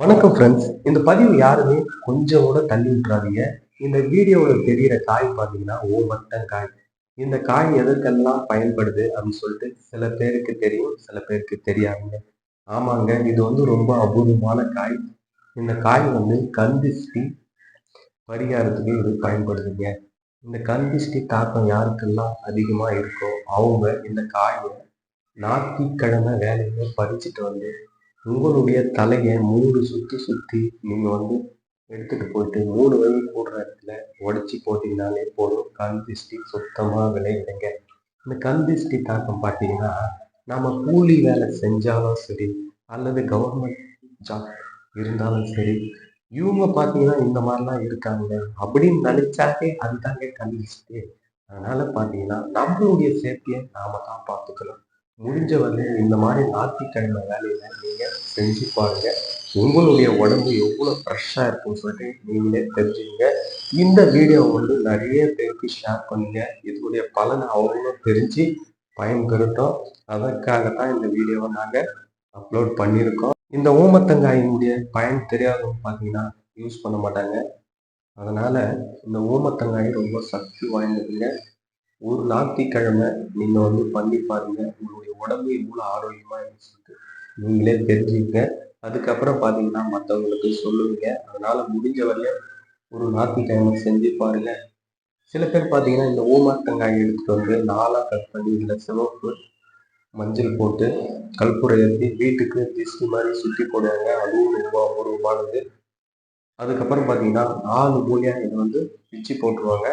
வணக்கம் ஃப்ரெண்ட்ஸ் இந்த பதிவு யாருமே கொஞ்சம் கூட தள்ளி விட்டுறாதீங்க. இந்த வீடியோவில் தெரிகிற காய் பார்த்தீங்கன்னா ஓமட்டங்காய் இந்த காய் எதற்கெல்லாம் பயன்படுது அப்படின்னு சொல்லிட்டு சில பேருக்கு தெரியும் சில பேருக்கு தெரியாதுங்க. ஆமாங்க இது வந்து ரொம்ப அபூர்வமான காய். இந்த காய் வந்து கந்திஷ்டி பரிகாரத்துக்கு இது பயன்படுதுங்க. இந்த கந்திஷ்டி தாக்கம் யாருக்கெல்லாம் அதிகமாக இருக்கோ அவங்க இந்த காயை ஞாயிற்றுக்கிழமை வேலையில பறிச்சுட்டு வந்து உங்களுடைய தலையை மூணு சுற்றி சுற்றி நீங்கள் வந்து எடுத்துட்டு போயிட்டு மூணு வழி போடுற இடத்துல உடச்சி போட்டீங்கனாலே போதும். கண் திருஷ்டி சுத்தமாக விளையிடுங்க இந்த கண் திருஷ்டி தாக்கம் பார்த்தீங்கன்னா நம்ம கூலி வேலை செஞ்சாலும் சரி அல்லது கவர்மெண்ட் ஜாப் இருந்தாலும் சரி இவங்க பார்த்தீங்கன்னா இந்த மாதிரிலாம் இருக்காங்க அப்படின்னு நினைச்சாலே அதுதாங்க கண் திருஷ்டி அதனால பார்த்தீங்கன்னா நம்மளுடைய சேஃப்டியை நாம தான் பார்த்துக்கணும். முடிஞ்ச வரையும் இந்த மாதிரி ஞாயிற்றுக்கிழமை வேலையில நீங்கள் செஞ்சு பாருங்க. உங்களுடைய உடம்பு எவ்வளோ ஃப்ரெஷ்ஷாக இருக்கும்னு சொல்லிட்டு நீங்களே தெரிஞ்சுங்க இந்த வீடியோ வந்து நிறைய பேருக்கு ஷேர் பண்ணுங்க. இதனுடைய பலனை அவங்களும் தெரிஞ்சு பயன்பெறட்டும் அதற்காக தான் இந்த வீடியோவை நாங்கள் அப்லோட் பண்ணியிருக்கோம். இந்த ஊமத்தங்காயினுடைய பயன் தெரியாதவங்க பார்த்தீங்கன்னா யூஸ் பண்ண மாட்டாங்க. அதனால இந்த ஊமத்தங்காய் ரொம்ப சக்தி வாய்ந்ததுங்க. ஒரு ஞாயிற்றுக்கிழமை நீங்கள் வந்து பண்ணி பாருங்க. உடம்பு இவ்வளோ ஆரோக்கியமாக இருந்துச்சு சொல்லிட்டு. நீங்களே தெரிஞ்சுக்கங்க. அதுக்கப்புறம் பார்த்தீங்கன்னா மற்றவங்களுக்கு சொல்லுவீங்க. அதனால முடிஞ்ச வரையும் ஒரு ஞாயிற்றுக்கிழமை செஞ்சு பாருங்க. சில பேர் பார்த்தீங்கன்னா இந்த ஓமாத்தங்காய் எடுத்துட்டு வந்து நாலாக கட் பண்ணி இதில் சிவப்பு மஞ்சள் போட்டு கல்புரை ஏற்றி வீட்டுக்கு திஷ்டி மாதிரி சுற்றி போடுவாங்க அதுவும் ரொம்ப அபூர்வமானது அதுக்கப்புறம் பார்த்தீங்கன்னா நாலு மூலியாக இதை வந்து பிச்சு போட்டுருவாங்க.